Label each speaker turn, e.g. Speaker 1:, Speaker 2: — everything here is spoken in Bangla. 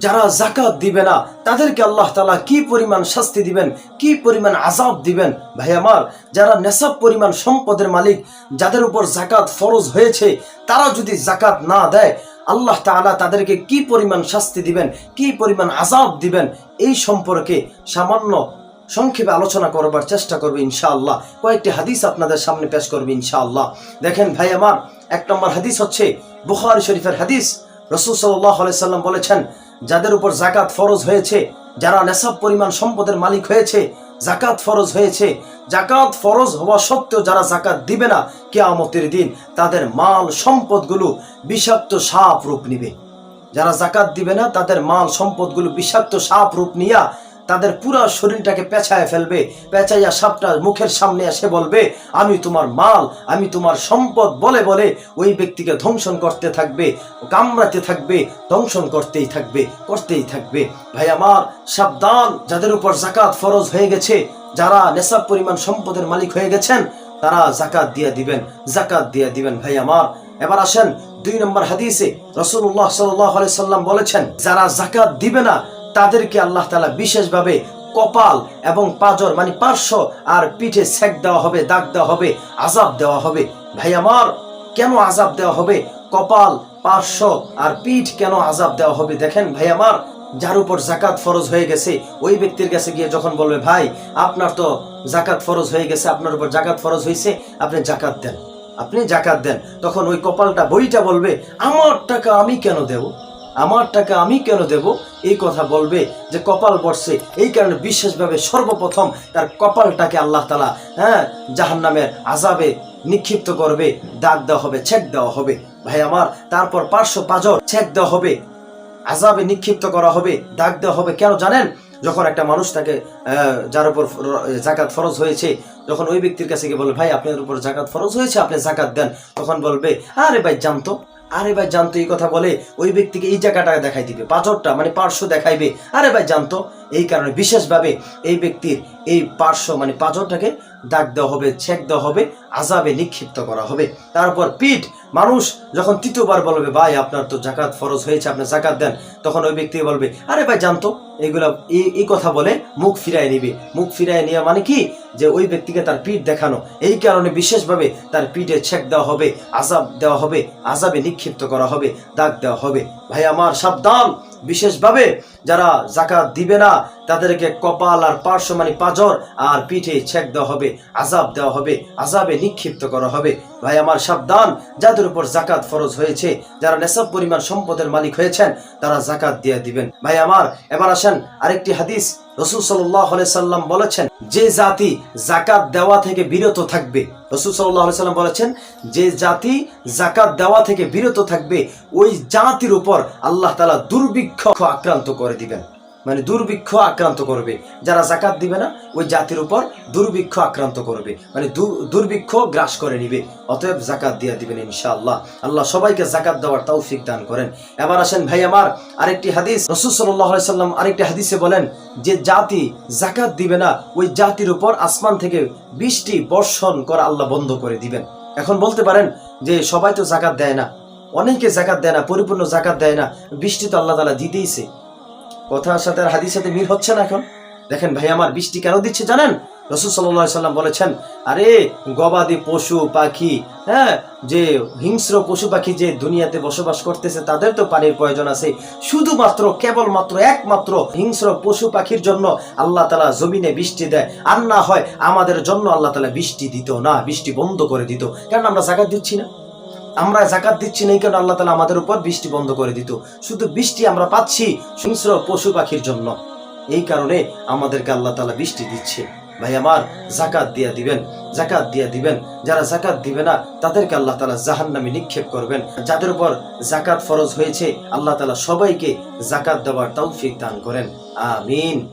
Speaker 1: যারা জাকাত দিবে না, তাদেরকে আল্লাহ তালা কি পরিমাণ শাস্তি দিবেন, কি পরিমাণ আজাব দিবেন? ভাই আমার, যারা নেশাব পরিমাণ সম্পদের মালিক, যাদের উপর জাকাত ফরজ হয়েছে, তারা যদি জাকাত না দেয়, আল্লাহ তাআলা তাদেরকে কি পরিমাণ শাস্তি দিবেন, কি পরিমাণ আজাব দিবেন, এই সম্পর্কে সামান্য সংক্ষেপে আলোচনা করবার চেষ্টা করবে ইনশাআল্লাহ। কয়েকটি হাদিস আপনাদের সামনে পেশ করবে ইনশাআল্লাহ। দেখেন ভাই আমার, এক নম্বর হাদিস হচ্ছে বুখারী শরীফের হাদিস। রসুল সাল্লাহ সাল্লাম বলেছেন যাদের উপর জাকাত ফরজ হয়েছে, যারা নেশাব পরিমাণ সম্পদের মালিক হয়েছে জাকাত ফরজ হয়েছে। জাকাত ফরজ হওয়া সত্ত্বেও যারা জাকাত দিবে না কেয়ামতের দিন, তাদের মাল সম্পদগুলো বিষাক্ত সাপ রূপ নিবে। যারা জাকাত দিবে না, তাদের মাল সম্পদগুলো বিষাক্ত সাপ রূপ নিয়া তাদের পুরা শরীরটাকে পেঁচায় ফেলবে, পেঁচাইয়া সাপটা মুখের সামনে এসে বলবে, আমি তোমার মাল, আমি তোমার সম্পদ, বলে বলে ওই ব্যক্তিকে ধ্বংসন করতে থাকবে, কামড়াতে থাকবে, ধ্বংসন করতেই থাকবে করতেই থাকবে। ভাই আমার, সাবধান, যাদের উপর জাকাত ফরজ হয়ে গেছে, যারা নেশাব পরিমাণ সম্পদের মালিক হয়ে গেছেন, তারা জাকাত দিয়ে দিবেন জাকাত দিয়ে দিবেন। ভাই আমার, এবার আসেন দুই নম্বর হাদিসে রসুল্লাহ সাল্লাম বলেছেন, যারা জাকাত দিবে না তাদেরকে আল্লাহ তালা বিশেষভাবে কপাল এবং পাজর মানে পার্শ্ব আর পিঠে সেক দেওয়া হবে, দাগ দেওয়া হবে, আজাব দেওয়া হবে। ভাই আমার, কেন আজাব দেওয়া হবে? কপাল, পার্শ্ব আর পিঠ কেন আজাব দেওয়া হবে? দেখেন ভাই আমার, যার উপর জাকাত ফরজ হয়ে গেছে, ওই ব্যক্তির কাছে গিয়ে যখন বলবে, ভাই, আপনার তো জাকাত ফরজ হয়ে গেছে, আপনার উপর জাকাত ফরজ হয়েছে আপনি জাকাত দেন। আপনি জাকাত দেন, তখন ওই কপালটা বইটা বলবে, আমার টাকা আমি কেন দেব? আমার টাকা আমি কেন দেব? এই কথা বলবে যে কপাল বর্ষে এই কারণে বিশেষভাবে সর্বপ্রথম তার কপালটাকে আল্লাহ তালা হ্যাঁ জাহান নামের আজাবে নিক্ষিপ্ত করবে দাগ দেওয়া হবে, ছেক দেওয়া হবে। ভাই আমার, তারপর পার্শ্ব পাজর ছেক দেওয়া হবে আজাবে নিক্ষিপ্ত করা হবে দাগ দেওয়া হবে। কেন জানেন? যখন একটা মানুষ তাকে যার উপর জাকাত ফরজ হয়েছে, যখন ওই ব্যক্তির কাছে গিয়ে বলে, ভাই, আপনার উপর জাকাত ফরজ হয়েছে, আপনি জাকাত দেন। তখন বলবে, আরে ভাই, জানতো। আরে ভাই জানতো এই কথা বলে ওই ব্যক্তিকে এই জায়গাটা দেখাই দিবে, পাথরটা মানে পার্শ্ব দেখাইবে। আরে ভাই জানতো এই কারণে বিশেষভাবে এই ব্যক্তির এই পার্শ্ব মানে পাথরটাকে দাগ দেওয়া হবে, ছেক দেওয়া হবে আজাবে নিক্ষিপ্ত করা হবে। তারপর পিঠ, মানুষ যখন তৃতীয়বার বলবে, ভাই, আপনার তো জাকাত ফরজ হয়েছে, আপনি জাকাত দেন। তখন ওই ব্যক্তি বলবে, আরে ভাই, জানতো? এইগুলা, এই এই কথা বলে মুখ ফিরায় নিবে। মুখ ফিরায় নেওয়া মানে কি? যে ওই ব্যক্তিকে তার পিঠ দেখানো। এই কারণে বিশেষভাবে তার পিঠে ছেক দেওয়া হবে, আজাব দেওয়া হবে, আজাবে নিক্ষিপ্ত করা হবে, দাগ দেওয়া হবে। ভাই, আমার সাবধান। বিশেষভাবে যারা জাকাত দিবে না, তাদেরকে কপাল আর পার্শ্ব মানে পাজর আর পিঠে ছেক দেওয়া হবে, আজাব দেওয়া হবে, আজাবে নিক্ষিপ্ত করা হবে। ভাই, আমার সাবধান। যাদের উপর জাকাত ফরজ হয়েছে, যারা নেশাব পরিমাণ সম্পদের মালিক হয়েছেন, তারা জাকাত দিয়ে দিবেন। ভাই আমার, এবার আসেন, আরেকটি হাদিস রসুল সাল্লাম বলেছেন, যে জাতি জাকাত দেওয়া থেকে বিরত থাকবে, রসুল সাল্লাম বলেছেন, যে জাতি জাকাত দেওয়া থেকে বিরত থাকবে, ওই জাতির উপর আল্লাহ তালা দুর্ভিক্ষ আক্রান্ত করে দিবেন। মানে দুর্ভিক্ষ আক্রান্ত করবে। যারা জাকাত দিবে না, ওই জাতির উপর দুর্ভিক্ষ আক্রান্ত করবে। মানে দুর্ভিক্ষ গ্রাস করে নিবে। অতএব জাকাত দিয়ে দিবেন ইনশাআল্লাহ। আল্লাহ সবাইকে জাকাত দেওয়ার তৌফিক দান করেন। এবার আসেন ভাই আমার আরেকটি হাদিস। রসুল সাল্লাম আরেকটি হাদিসে বলেন যে, জাতি জাকাত দিবে না, ওই জাতির উপর আসমান থেকে বৃষ্টি বর্ষণ করা আল্লাহ বন্ধ করে দিবেন। এখন বলতে পারেন যে, সবাই তো জাকাত দেয় না। অনেকে জাকাত দেয় না, পরিপূর্ণ জাকাত দেয় না। বৃষ্টি তো আল্লাহ তালা দিতেইছে। কথার সাথে আর হাদিসের সাথে মিল হচ্ছে না এখন। দেখেন ভাই, আমার বৃষ্টি কেন দিচ্ছে জানেন? রসুল সাল্লাম বলেছেন, আরে, গবাদি পশু, পাখি হ্যাঁ যে হিংস্র পশু পাখি যে দুনিয়াতে বসবাস করতেছে, তাদের তো পানির প্রয়োজন আছে। শুধুমাত্র, কেবলমাত্র, একমাত্র হিংস্র পশু পাখির জন্য আল্লাহ তালা জমিনে বৃষ্টি দেয়। আর না হয় আমাদের জন্য আল্লাহ তালা বৃষ্টি দিত না, বৃষ্টি বন্ধ করে দিত। কারণ আমরা জাকাত দিচ্ছি না। আমরা জাকাত দিচ্ছি না এই কারণে আল্লাহ তালা আমাদের উপর বৃষ্টি বন্ধ করে দিত। শুধু বৃষ্টি আমরা পাচ্ছি হিংস্র পশু পাখির জন্য। এই কারণে আমাদেরকে আল্লাহ তালা বৃষ্টি দিচ্ছে। ভাই আমার জাকাত দিয়া দিবেন জাকাত দিয়া দিবেন। যারা জাকাত দিবে না, তাদেরকে আল্লাহ তালা জাহান নামে নিক্ষেপ করবেন। যাদের উপর জাকাত ফরজ হয়েছে, আল্লাহ তালা সবাইকে জাকাত দেওয়ার তৌফিক দান করেন। আমিন।